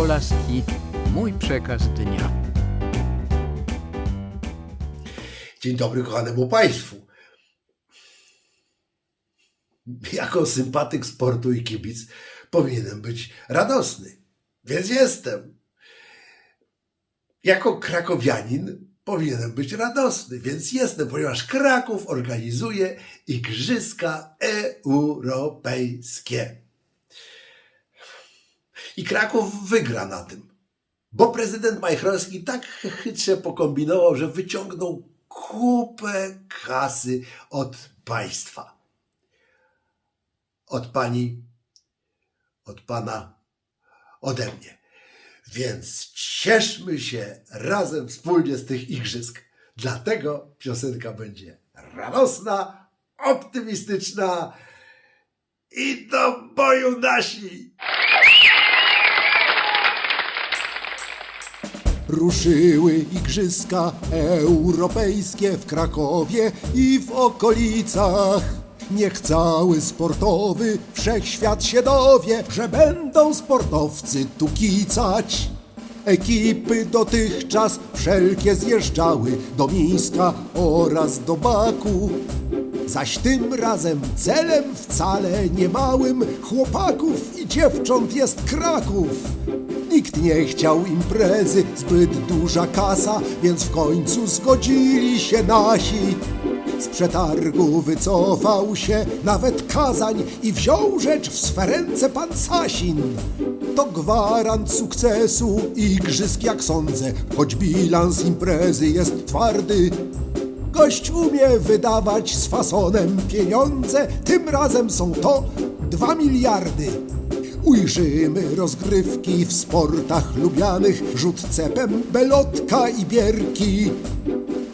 Kolaski, mój przekaz dnia. Dzień dobry kochanemu Państwu. Jako sympatyk sportu i kibic powinienem być radosny, więc jestem. Jako krakowianin powinienem być radosny, więc jestem, ponieważ Kraków organizuje Igrzyska Europejskie. I Kraków wygra na tym. Bo prezydent Majchrowski tak chytrze pokombinował, że wyciągnął kupę kasy od państwa. Od pani, od pana, ode mnie. Więc cieszmy się razem wspólnie z tych igrzysk. Dlatego piosenka będzie radosna, optymistyczna i do boju nasi! Ruszyły igrzyska europejskie w Krakowie i w okolicach. Niech cały sportowy wszechświat się dowie, że będą sportowcy tu kicać. Ekipy dotychczas wszelkie zjeżdżały do Mińska oraz do Baku. Zaś tym razem celem wcale niemałym chłopaków i dziewcząt jest Kraków. Nikt nie chciał imprezy, zbyt duża kasa, więc w końcu zgodzili się nasi. Z przetargu wycofał się nawet Kazań i wziął rzecz w swe ręce pan Sasin. To gwarant sukcesu igrzysk, jak sądzę, choć bilans imprezy jest twardy. Gość umie wydawać z fasonem pieniądze, tym razem są to dwa miliardy. Ujrzymy rozgrywki w sportach lubianych, rzut cepem, belotka i bierki.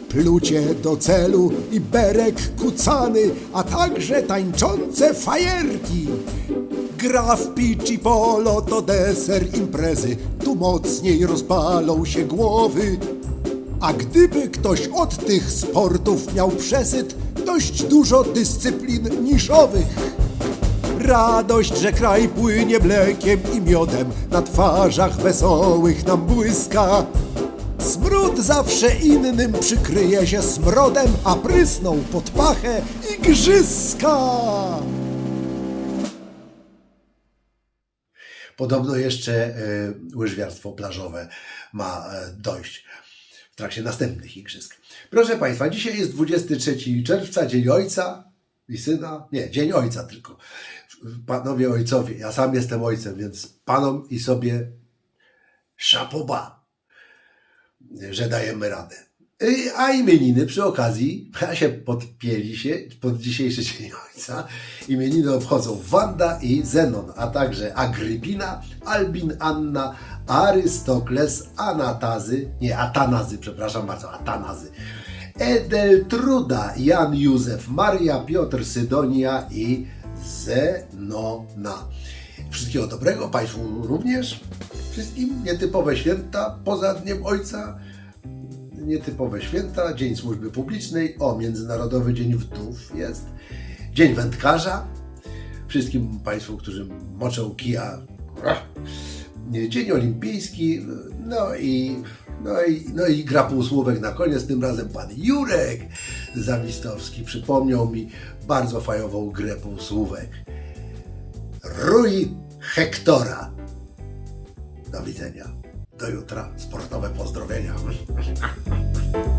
Plucie do celu i berek kucany, a także tańczące fajerki. Gra w pitch i polo to deser imprezy, tu mocniej rozpalą się głowy. A gdyby ktoś od tych sportów miał przesyt, dość dużo dyscyplin niszowych. Radość, że kraj płynie mlekiem i miodem, na twarzach wesołych nam błyska. Smród zawsze innym przykryje się smrodem, a prysną pod pachę igrzyska. Podobno jeszcze e, łyżwiarstwo plażowe ma e, dojść w trakcie następnych igrzysk. Proszę Państwa, dzisiaj jest 23 czerwca, Dzień Ojca i Syna. Nie, Dzień Ojca tylko. Panowie ojcowie, ja sam jestem ojcem, więc panom i sobie szapoba, że dajemy radę. A imieniny przy okazji, a się podpięli się pod dzisiejszy Dzień Ojca. Imieniny obchodzą Wanda i Zenon, a także Agrypina, Albin, Anna, Arystokles, Anatazy, nie Atanazy, przepraszam bardzo, Atanazy. Edeltruda, Jan Józef, Maria, Piotr, Sydonia i Zenona. Wszystkiego dobrego Państwu również. Wszystkim nietypowe święta poza Dniem Ojca nietypowe święta, Dzień Służby Publicznej, o Międzynarodowy Dzień Wdów jest, Dzień Wędkarza, wszystkim Państwu, którzy moczą kija, Dzień Olimpijski, no i, no i, no i gra półsłówek na koniec, tym razem Pan Jurek Zawistowski przypomniał mi bardzo fajową grę półsłówek. Rój Hektora. Do widzenia. Do jutra. Sportowe pozdrowienia.